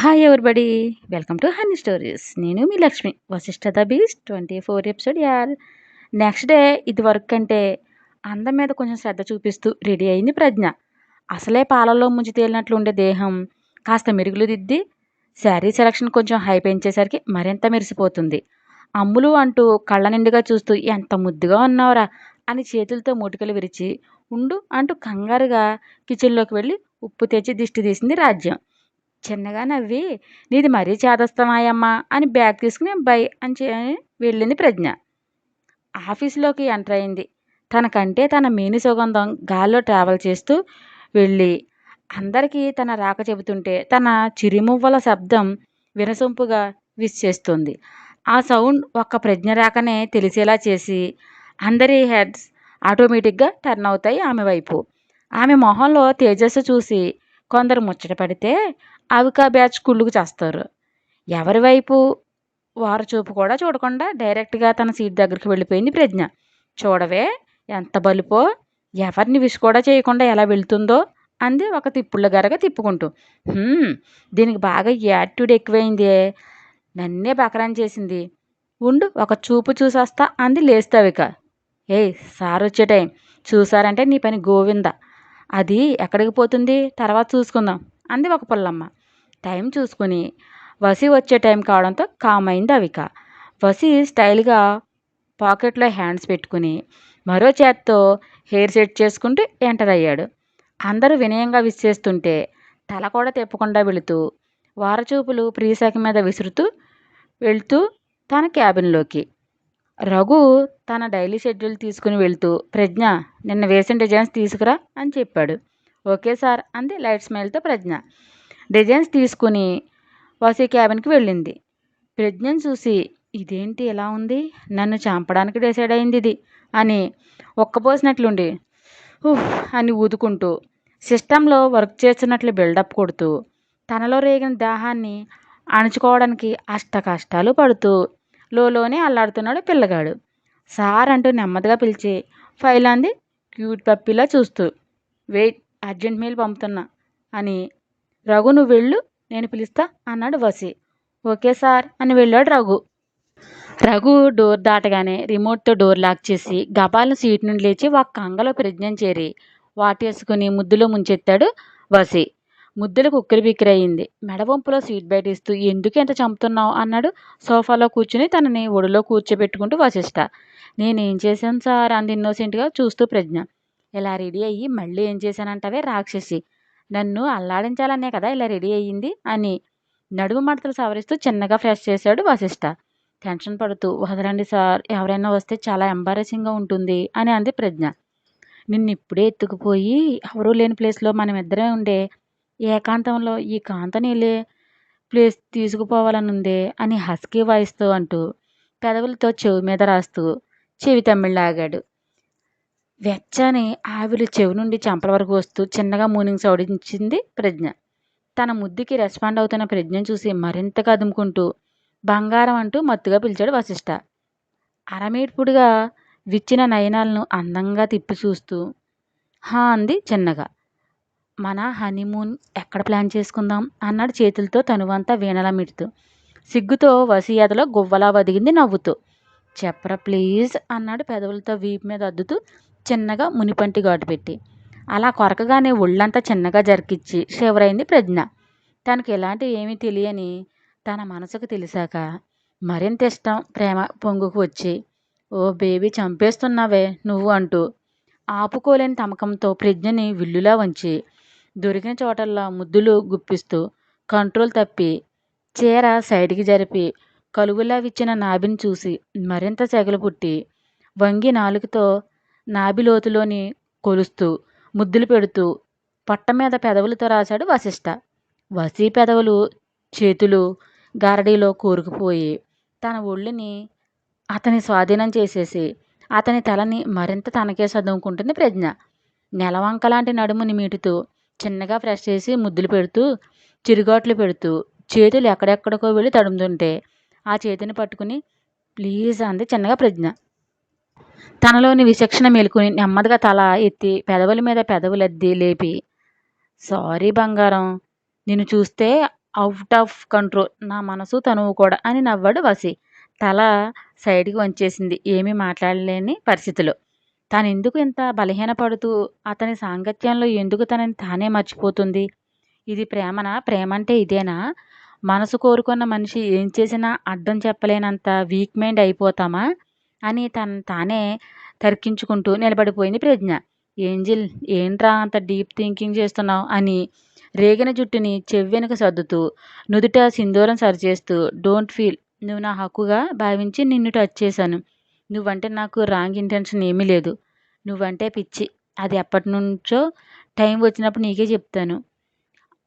Hi everybody welcome to honey stories నేను మీ Lakshmi. Vashishta the beast twenty four episode యార్ next day ఇది work అంటే అందం మీద కొంచెం శ్రద్ధ చూపిస్తూ రెడీ అయింది ప్రజ్ఞ. అసలే పాలల్లో ముంచి తేలినట్లు ఉండే దేహం కాస్త మెరుగులు దిద్ది శారీ సెలక్షన్ కొంచెం హై పెంచేసరికి మరింత మెరిసిపోతుంది. అమ్ములు అంటూ కళ్ళ నిండుగా చూస్తూ ఎంత ముద్దుగా ఉన్నావురా అని చేతులతో మూటికలు విరిచి ఉండు అంటూ కంగారుగా కిచెన్లోకి వెళ్ళి ఉప్పు తెచ్చి దిష్టి తీసింది రాజ్యం. చిన్నగా నవ్వి నీది మరీ చేదస్తమాయమ్మా అని బ్యాగ్ తీసుకుని బై అని వెళ్ళింది ప్రజ్ఞ. ఆఫీస్లోకి ఎంటర్ అయింది. తనకంటే తన మేని సుగంధం గాల్లో ట్రావెల్ చేస్తూ వెళ్ళి అందరికీ తన రాక చెబుతుంటే తన చిరుమువ్వల శబ్దం వినసొంపుగా విస్ చేస్తుంది. ఆ సౌండ్ ఒక్క ప్రజ్ఞ రాకనే తెలిసేలా చేసి అందరి హెడ్స్ ఆటోమేటిక్గా టర్న్ అవుతాయి ఆమె వైపు. ఆమె మొహంలో తేజస్సు చూసి కొందరు ముచ్చట పడితే అవికా బ్యాచ్ కుళ్ళుకు చేస్తారు. ఎవరి వైపు వారు చూపు కూడా చూడకుండా డైరెక్ట్గా తన సీట్ దగ్గరికి వెళ్ళిపోయింది ప్రజ్ఞ. చూడవే ఎంత బలుపో ఎవరిని విష్ కూడా చేయకుండా ఎలా వెళ్తుందో అంది ఒక తిప్పుళ్ళ గరగ తిప్పుకుంటూ. దీనికి బాగా యాటిట్యూడ్ ఎక్కువైంది. నన్నే బకరాన్ చేసింది. ఉండు ఒక చూపు చూసేస్తా అంది లేస్తావిక ఏయ్ సార్ వచ్చే టైం. చూసారంటే నీ పని గోవింద. అది ఎక్కడికి పోతుంది? తర్వాత చూసుకుందాం అంది ఒక పుల్లమ్మ. టైం చూసుకుని. వసి వచ్చే టైం కావడంతో కామైంది అవిక. వసి స్టైల్గా పాకెట్లో హ్యాండ్స్ పెట్టుకుని మరో చేత్తో హెయిర్ సెట్ చేసుకుంటూ ఎంటర్ అయ్యాడు. అందరూ వినయంగా విసిచేస్తుంటే తల కూడా తిప్పకుండా వెళుతూ వారచూపులు ప్రీశాఖ మీద విసురుతూ వెళ్తూ తన క్యాబిన్లోకి. రఘు తన డైలీ షెడ్యూల్ తీసుకుని వెళ్తూ ప్రజ్ఞ నిన్న వేసిన డిజైన్స్ తీసుకురా అని చెప్పాడు. ఓకే సార్ అంది లైట్ స్మైల్తో ప్రజ్ఞ. డిజైన్స్ తీసుకుని వాసి క్యాబిన్కి వెళ్ళింది. ప్రజ్ఞను చూసి ఇదేంటి ఎలా ఉంది? నన్ను చంపడానికి డిసైడ్ అయింది ఇది అని ఒక్కపోసినట్లుండి ఉఫ్ అని ఊదుకుంటూ సిస్టంలో వర్క్ చేస్తున్నట్లు బిల్డప్ కొడుతూ తనలో రేగిన దాహాన్ని అణుచుకోవడానికి అష్ట కష్టాలు పడుతూ లోలోనే అల్లాడుతున్నాడు పిల్లగాడు. సార్ అంటూ నెమ్మదిగా పిలిచి ఫైల్ అంది క్యూట్ పప్పిలా చూస్తూ వెయిట్ అర్జెంట్ మెయిల్ పంపుతున్నా అని రఘు నువ్వు వెళ్ళు నేను పిలుస్తా అన్నాడు వసి ఓకే సార్ అని వెళ్ళాడు రఘు. రఘు డోర్ దాటగానే రిమోట్తో డోర్ లాక్ చేసి గబాలను సీట్ నుండి లేచి ఒక కంగలో ప్రజ్ఞం చేరి వాటేసుకుని ముద్దులో ముంచెత్తాడు వసి ముద్దులకు ఉక్కిరి బిక్కిరయింది. మెడవంపులో సీట్ బయట ఇస్తూ ఎందుకు ఎంత చంపుతున్నావు? అన్నాడు. సోఫాలో కూర్చుని తనని ఒడిలో కూర్చోబెట్టుకుంటూ వశిష్ట. నేనేం చేశాను సార్? అంది ఇన్నోసెంట్గా చూస్తూ ప్రజ్ఞ. ఇలా రెడీ అయ్యి మళ్ళీ ఏం చేశానంటావే రాక్షసి. నన్ను అల్లాడించాలనే కదా ఇలా రెడీ అయ్యింది అని నడుము మడతలు సవరిస్తూ చిన్నగా ఫ్రెష్ చేశాడు వశిష్ట. టెన్షన్ పడుతూ వదలండి సార్ ఎవరైనా వస్తే చాలా ఎంబారసింగ్గా ఉంటుంది అని అంది ప్రజ్ఞ. నిన్ను ఇప్పుడే ఎత్తుకుపోయి ఎవరూ లేని ప్లేస్లో మనం ఇద్దరే ఉండే ఏకాంతంలో ఈ కాంతనీలే ప్లేస్ తీసుకుపోవాలని ఉందే అని హస్కీ వాయిస్తూ అంటూ పెదవులతో చెవి మీద రాస్తూ చెవి తమ్మిళ్ళాగాడు. వెచ్చని ఆవిరి చెవి నుండి చెంపల వరకు వస్తూ చిన్నగా మూనింగ్ సౌడించింది ప్రజ్ఞ. తన ముద్దుకి రెస్పాండ్ అవుతున్న ప్రజ్ఞను చూసి మరింతగా అదుముకుంటూ బంగారం అంటూ మత్తుగా పిలిచాడు వశిష్ట. అరమేడ్పుడుగా విచ్చిన నయనాలను అందంగా తిప్పి చూస్తూ హా అంది చిన్నగా. మన హనీమూన్ ఎక్కడ ప్లాన్ చేసుకుందాం? అన్నాడు చేతులతో తనువంతా వీణలా మిడుతూ. సిగ్గుతో వసీయతలో గువ్వలా వదిగింది నవ్వుతూ. చెప్పరా ప్లీజ్ అన్నాడు పెదవులతో వీపు మీద అద్దుతూ చిన్నగా మునిపంటి ఘాటు పెట్టి. అలా కొరకగానే ఒళ్ళంతా చిన్నగా జరికిచ్చి షివరైంది ప్రజ్ఞ. తనకు ఇలాంటివి ఏమీ తెలియని తన మనసుకు తెలిసాక మరింత ఇష్టం ప్రేమ పొంగుకు వచ్చి ఓ బేబీ చంపేస్తున్నావే నువ్వు అంటూ ఆపుకోలేని తమకంతో ప్రజ్ఞని విల్లులా వంచి దొరికిన చోటల్లా ముద్దులు గుప్పిస్తూ కంట్రోల్ తప్పి చీర సైడ్కి జరిపి కలుగులా విచ్చిన నాభిని చూసి మరింత సెగలు పుట్టి వంగి నాలుగుతో నాభిలోతులోని కొలుస్తూ ముద్దులు పెడుతూ పొట్ట మీద పెదవులతో రాశాడు వశిష్ట. వసీ పెదవులు చేతులు గారడీలో కూరుకుపోయి తన ఒళ్ళుని అతని స్వాధీనం చేసేసి అతని తలని మరింత తనకే చదువుకుంటుంది ప్రజ్ఞ. నెలవంకలాంటి నడుముని మీటుతూ చిన్నగా ఫ్రెష్ చేసి ముద్దులు పెడుతూ చిరుగాట్లు పెడుతూ చేతులు ఎక్కడెక్కడికో వెళ్ళి తడుముతుంటే ఆ చేతిని పట్టుకుని ప్లీజ్ అంది చిన్నగా ప్రజ్ఞ. తనలోని విచక్షణ మేలుకుని నెమ్మదిగా తల ఎత్తి పెదవుల మీద పెదవులద్ది లేపి సారీ బంగారం నిన్ను చూస్తే అవుట్ ఆఫ్ కంట్రోల్ నా మనసు తనువు కూడా అని నవ్వాడు వసి తల సైడ్కి వంచేసింది. ఏమీ మాట్లాడలేని పరిస్థితిలో. తాను ఎందుకు ఇంత బలహీనపడుతూ అతని సాంగత్యంలో ఎందుకు తనని తానే మర్చిపోతుంది? ఇది ప్రేమనా? ప్రేమ అంటే ఇదేనా? మనసు కోరుకున్న మనిషి ఏం చేసినా అడ్డం చెప్పలేనంత వీక్ మైండ్ అయిపోతామా? అని తను తానే తర్కించుకుంటూ నిలబడిపోయింది ప్రజ్ఞ. ఏంజిల్ ఏంట్రా అంత డీప్ థింకింగ్ చేస్తున్నావు? అని రేగిన జుట్టుని చెవ్వెనుక సర్దుతూ నుదుట సింధూరం సరిచేస్తూ డోంట్ ఫీల్ నువ్వు నా హక్కుగా భావించి నిన్ను టచ్ చేశాను. నువ్వంటే నాకు రాంగ్ ఇంటెన్షన్ ఏమీ లేదు. నువ్వంటే పిచ్చి. అది ఎప్పటి నుంచో టైం వచ్చినప్పుడు నీకే చెప్తాను.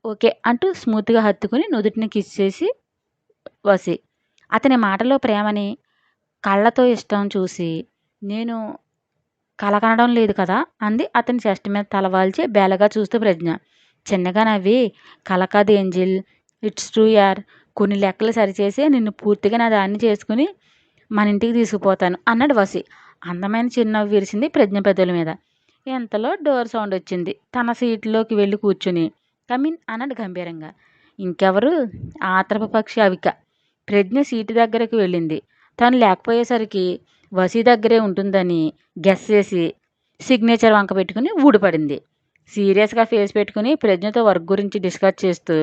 ఓకే అంటూ స్మూత్గా హత్తుకుని నుదుటిని కిస్ చేసి వసి. అతని మాటలో ప్రేమని కళ్ళతో ఇష్టం చూసి నేను కలకనడం లేదు కదా అంది అతని చెస్ట్ మీద తలవాల్చి బేలగా చూస్తూ ప్రజ్ఞ. చిన్నగా నవ్వి కలకాదు ఏంజిల్ ఇట్స్ ట్రూ యార్. కొన్ని లెక్కలు సరిచేసి నిన్ను పూర్తిగా నా దాన్ని చేసుకుని మన ఇంటికి తీసుకుపోతాను అన్నాడు వసి. అందమైన చిరునవ్వు విరిసింది ప్రజ్ఞ పెద్దల మీద. ఇంతలో డోర్ సౌండ్ వచ్చింది. తన సీట్లోకి వెళ్ళి కూర్చుని కమిన్ అన్నాడు గంభీరంగా. ఇంకెవరు? ఆత్రప పక్షి అవిక. ప్రజ్ఞ సీటు దగ్గరకు వెళ్ళింది. తను లేకపోయేసరికి వసీ దగ్గరే ఉంటుందని గెస్ చేసి సిగ్నేచర్ వంక పెట్టుకుని ఊడిపడింది. సీరియస్గా ఫేస్ పెట్టుకుని ప్రజ్ఞతో వర్క్ గురించి డిస్కస్ చేస్తూ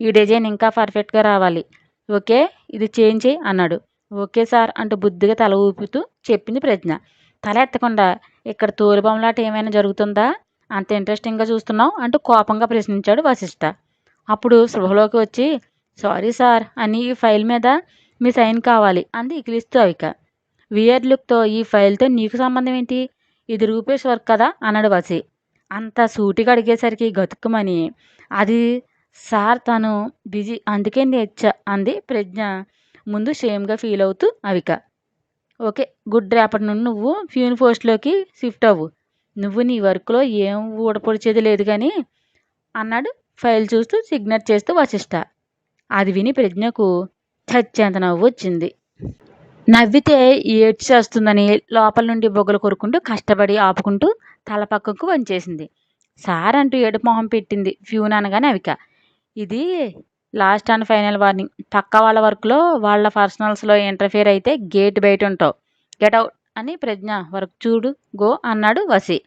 ఈ డిజైన్ ఇంకా పర్ఫెక్ట్గా రావాలి. ఓకే ఇది చేంజ్ చేయి అన్నాడు. ఓకే సార్ అంటూ బుద్ధిగా తల ఊపుతూ చెప్పింది ప్రజ్ఞ. తల ఎత్తకుండా ఇక్కడ తోలుబొమ్మలాట ఏమైనా జరుగుతుందా? అంత ఇంట్రెస్టింగ్గా చూస్తున్నావు అంటూ కోపంగా ప్రశ్నించాడు వశిష్ఠ అప్పుడు సృహలోకి వచ్చి సారీ సార్ అని ఈ ఫైల్ మీద మీ సైన్ కావాలి అంది ఇకిలిస్తూ అవిక. వియర్ లుక్తో ఈ ఫైల్తో నీకు సంబంధం ఏంటి? ఇది రూపేష్ వర్క్ కదా అన్నాడు వసి అంత సూటిగా అడిగేసరికి గతుక్కుమని. అది సార్ తను బిజీ అందుకే నేర్చా అంది ప్రజ్ఞ ముందు షేమ్గా ఫీల్ అవుతూ అవిక. ఓకే గుడ్ రేపటి నుండి నువ్వు ఫ్యూన్ పోస్ట్లోకి షిఫ్ట్ అవ్వు. నువ్వు నీ వర్క్లో ఏం ఊడపొడిచేది లేదు కానీ అన్నాడు. ఫైల్ చూస్తూ సిగ్నర్ చేస్తూ వశిష్ట. అది విని ప్రజ్ఞకు చచ్చేంత నవ్వు వచ్చింది. నవ్వితే ఏడ్చేస్తుందని లోపల నుండి బొగ్గలు కొరుకుంటూ కష్టపడి ఆపుకుంటూ తల పక్కకు వంచేసింది. సార్ అంటూ ఏడుపు మొహం పెట్టింది ఫ్యూన్ అనగానే అవిక. ఇది లాస్ట్ అండ్ ఫైనల్ వార్నింగ్. పక్క వాళ్ళ వర్క్లో వాళ్ళ పర్సనల్స్లో ఇంటర్ఫియర్ అయితే గేట్ బయట ఉంటావు. Get out. అని ప్రజ్ఞ వర్క్ చూడు గో అన్నాడు వసి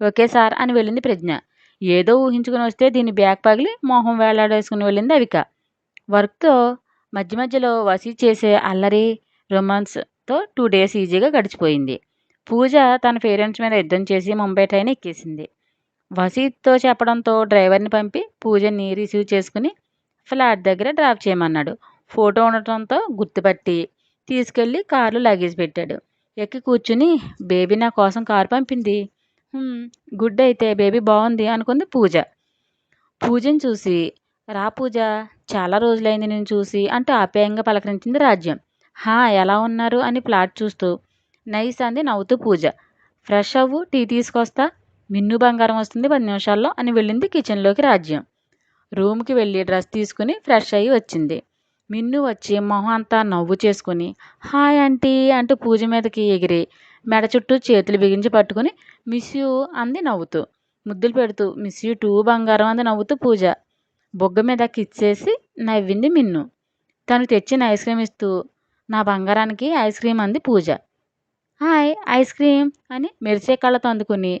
ఓకే సార్ అని వెళ్ళింది ప్రజ్ఞ. ఏదో ఊహించుకుని వస్తే దీన్ని బ్యాగ్ పగిలి మొహం వేలాడేసుకుని వెళ్ళింది అవిక. వర్క్తో మధ్య మధ్యలో వసి చేసే అల్లరి రొమాన్స్తో టూ డేస్ ఈజీగా గడిచిపోయింది. పూజ తన పేరెంట్స్ మీద యుద్ధం చేసి ముంబై ట్రైన్ ఎక్కేసింది. వసీతో చెప్పడంతో డ్రైవర్ని పంపి పూజని రిసీవ్ చేసుకుని ఫ్లాట్ దగ్గర డ్రాప్ చేయమన్నాడు. ఫోటో ఉండటంతో గుర్తుపట్టి తీసుకెళ్ళి కారులో లగేజ్ పెట్టాడు. ఎక్కి కూర్చుని బేబీ నా కోసం కారు పంపింది. గుడ్ అయితే బేబీ బాగుంది అనుకుంది పూజ. పూజను చూసి రా పూజ చాలా రోజులైంది నేను చూసి అంటూ ఆప్యాయంగా పలకరించింది రాజ్యం. హా ఎలా ఉన్నారు? అని ప్లాట్ చూస్తూ నైస్ అంది నవ్వుతూ పూజ. ఫ్రెష్ అవ్వు టీ తీసుకొస్తా మిన్ను బంగారం వస్తుంది పది నిమిషాల్లో అని వెళ్ళింది కిచెన్లోకి రాజ్యం. రూమ్కి వెళ్ళి డ్రెస్ తీసుకుని ఫ్రెష్ అయ్యి వచ్చింది. మిన్ను వచ్చి మొహం అంతా నవ్వు చేసుకుని హాయ్ ఆంటీ అంటూ పూజ మీదకి ఎగిరి మెడ చుట్టూ చేతులు బిగించి పట్టుకుని మిస్ యూ అంది నవ్వుతూ. ముద్దులు పెడుతూ మిస్ యూ టూ బంగారం అంది నవ్వుతూ పూజ. బొగ్గ మీద కిచ్చేసి నవ్వింది మిన్ను. తను తెచ్చిన ఐస్ క్రీమ్ ఇస్తూ నా బంగారానికి ఐస్ క్రీమ్ అంది పూజ. హాయ్ ఐస్ క్రీమ్ అని మెరిసే కళ్ళతో అందుకుని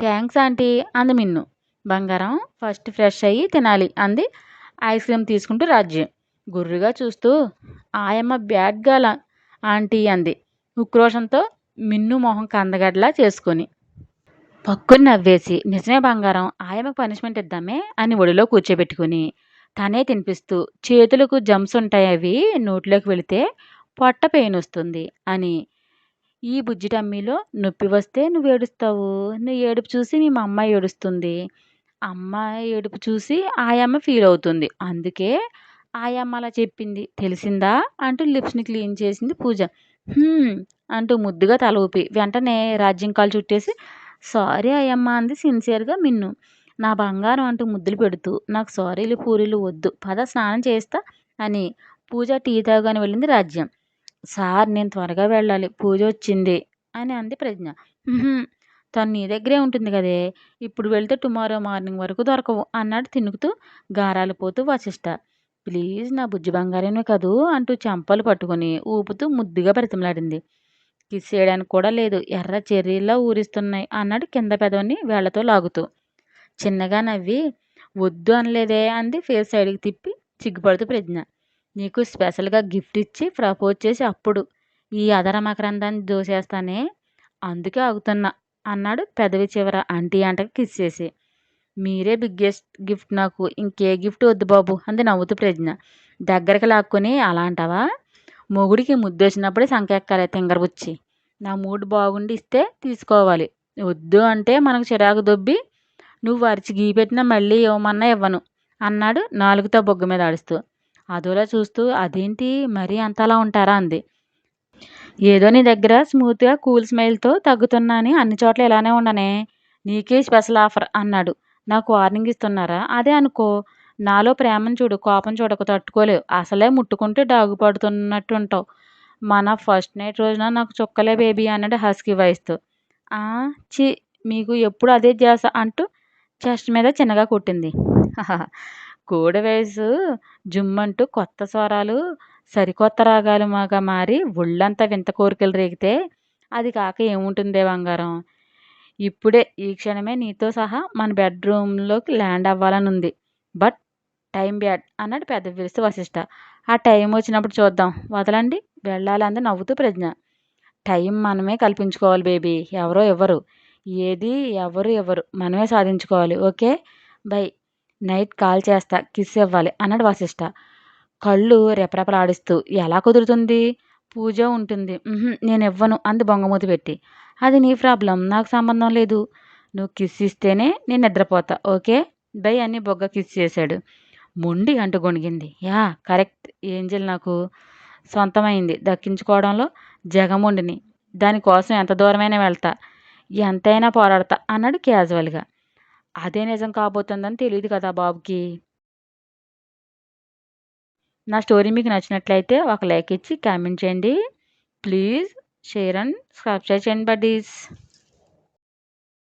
థ్యాంక్స్ ఆంటీ అంది మిన్ను. బంగారం ఫస్ట్ ఫ్రెష్ అయ్యి తినాలి అంది ఐస్ క్రీమ్ తీసుకుంటూ రాజ్యం. గుర్రుగా చూస్తూ ఆయమ్మ బ్యాడ్ గల ఆంటీ అంది ఉక్రోషంతో మిన్ను మొహం కందగడ్లా చేసుకొని. పక్కుని నవ్వేసి నిజమే బంగారం ఆయమ్మకు పనిష్మెంట్ ఇద్దామే అని ఒడిలో కూర్చోబెట్టుకుని తనే తినిపిస్తూ చేతులకు జమ్స్ ఉంటాయి అవి నోట్లోకి వెళితే పొట్ట పెయిన్ వస్తుంది అని. ఈ బుజ్జి టమ్మీలో నొప్పి వస్తే నువ్వు ఏడుస్తావు? నువ్వు ఏడుపు చూసి మీ అమ్మ ఏడుస్తుంది. అమ్మ ఏడుపు చూసి ఆయమ్మ ఫీల్ అవుతుంది. అందుకే ఆయమ్మ అలా చెప్పింది. తెలిసిందా? అంటూ లిప్స్ని క్లీన్ చేసింది పూజ. అంటూ ముద్దుగా తల ఊపి. వెంటనే రాజ్యం కాలు చుట్టేసి సారీ అయ్యమ్మ అంది సిన్సియర్గా మిన్ను. నా బంగారం అంటూ ముద్దులు పెడుతూ నాకు సారీలు పూరీలు వద్దు. పద స్నానం చేస్తా అని పూజ టీ తాగాని వెళ్ళింది రాజ్యం. సార్ నేను త్వరగా వెళ్ళాలి. పూజ వచ్చింది అని అంది ప్రజ్ఞ. తను నీ దగ్గరే ఉంటుంది కదే. ఇప్పుడు వెళ్తే టుమారో మార్నింగ్ వరకు దొరకవు అన్నాడు తినుకుతూ గారాలు పోతూ వశిష్ట. ప్లీజ్ నా బుజ్జి బంగారమే కదూ అంటూ చెంపలు పట్టుకుని ఊపుతూ ముద్దుగా బ్రతిమలాడింది. కిస్ చేయడానికి కూడా లేదు. ఎర్ర చెర్రీలా ఊరిస్తున్నాయి అన్నాడు కింద పెదవిని వేళ్ళతో లాగుతూ. చిన్నగా నవ్వి వద్దు అనలేదే అంది ఫేస్ సైడ్కి తిప్పి చిగ్గుపడుతూ ప్రజ్ఞ. నీకు స్పెషల్గా గిఫ్ట్ ఇచ్చి ప్రపోజ్ చేసి అప్పుడు ఈ అదర మకరందాన్ని దోసేస్తానే? అందుకే ఆగుతున్నా అన్నాడు పెదవి చివర అంటీ అంటకి కిస్ చేసి. మీరే బిగ్గెస్ట్ గిఫ్ట్ నాకు. ఇంకే గిఫ్ట్ వద్దు బాబు అంది నవ్వుతూ ప్రజ్ఞ. దగ్గరికి లాక్కొని అలా అంటావా? మొగుడికి ముద్దు వచ్చినప్పుడే సంకెక్కాలి తింగరబుచ్చి. నా మూడ్ బాగుండి ఇస్తే తీసుకోవాలి. వద్దు అంటే మనకు చిరాకు దొబ్బి నువ్వు అరిచి గీపెట్టినా మళ్ళీ ఇవ్వమన్నా ఇవ్వను అన్నాడు నాలుగుతో బొగ్గ మీద ఆడుస్తూ. అదోలా చూస్తూ అదేంటి? మరీ అంతలా ఉంటారా? అంది. ఏదో నీ దగ్గర స్మూత్గా కూల్ స్మైల్తో తగ్గుతున్నా అని అన్ని చోట్ల ఇలానే ఉండనే. నీకే స్పెషల్ ఆఫర్ అన్నాడు. నాకు వార్నింగ్ ఇస్తున్నారా? అదే అనుకో. నాలో ప్రేమను చూడు కోపం చూడక తట్టుకోలేవు. అసలే ముట్టుకుంటే డాగుపడుతున్నట్టు ఉంటావు మన ఫస్ట్ నైట్ రోజున నాకు చుక్కలే బేబీ అన్నాడు హస్కీ వాయిస్తో "ఆ, చి మీకు ఎప్పుడు అదే చేస అంటూ చెస్ట్ మీద చిన్నగా కొట్టింది. కోడి వయసు జుమ్మంటూ కొత్త స్వరాలు సరికొత్త రాగాలు మాగా మారి ఒళ్ళంతా వింత కోరికలు రేగితే అది కాక ఏముంటుందే బంగారం? ఇప్పుడే ఈ క్షణమే నీతో సహా మన బెడ్రూమ్లోకి ల్యాండ్ అవ్వాలని ఉంది బట్ టైం బ్యాడ్ అన్నాడు పెద్ద పిలిస్తే వశిష్ట. ఆ టైం వచ్చినప్పుడు చూద్దాం. వదలండి. వెళ్ళాలి అంది నవ్వుతూ ప్రజ్ఞ. టైం మనమే కల్పించుకోవాలి బేబీ. ఎవరో ఎవరు ఏది ఎవరు ఎవరు మనమే సాధించుకోవాలి. ఓకే? బై. నైట్ కాల్ చేస్తా. కిస్ ఇవ్వాలి అన్నాడు వశిష్ట. కళ్ళు రెపరెపలాడిస్తూ. ఎలా కుదురుతుంది? పూజ ఉంటుంది. నేను ఇవ్వను అంది బొంగమూతి పెట్టి. అది నీ ప్రాబ్లం నాకు సంబంధం లేదు. నువ్వు కిస్ ఇస్తేనే నేను నిద్రపోతా ఓకే? బై అని బొగ్గ కిస్ చేశాడు. మొండి అంటూ గొణిగింది. యా కరెక్ట్ ఏంజల్ నాకు సొంతమైంది. దక్కించుకోవడంలో జగముండిని దానికోసం ఎంత దూరమైనా వెళ్తా ఎంతైనా పోరాడతా అన్నాడు క్యాజువల్గా. అదే నిజం కాబోతుందని తెలియదు కదా బాబుకి. నా స్టోరీ మీకు నచ్చినట్లయితే ఒక లైక్ ఇచ్చి కామెంట్ చేయండి. ప్లీజ్. షేర్ అండ్ సబ్స్క్రైబ్ చేయండి బడ్డీస్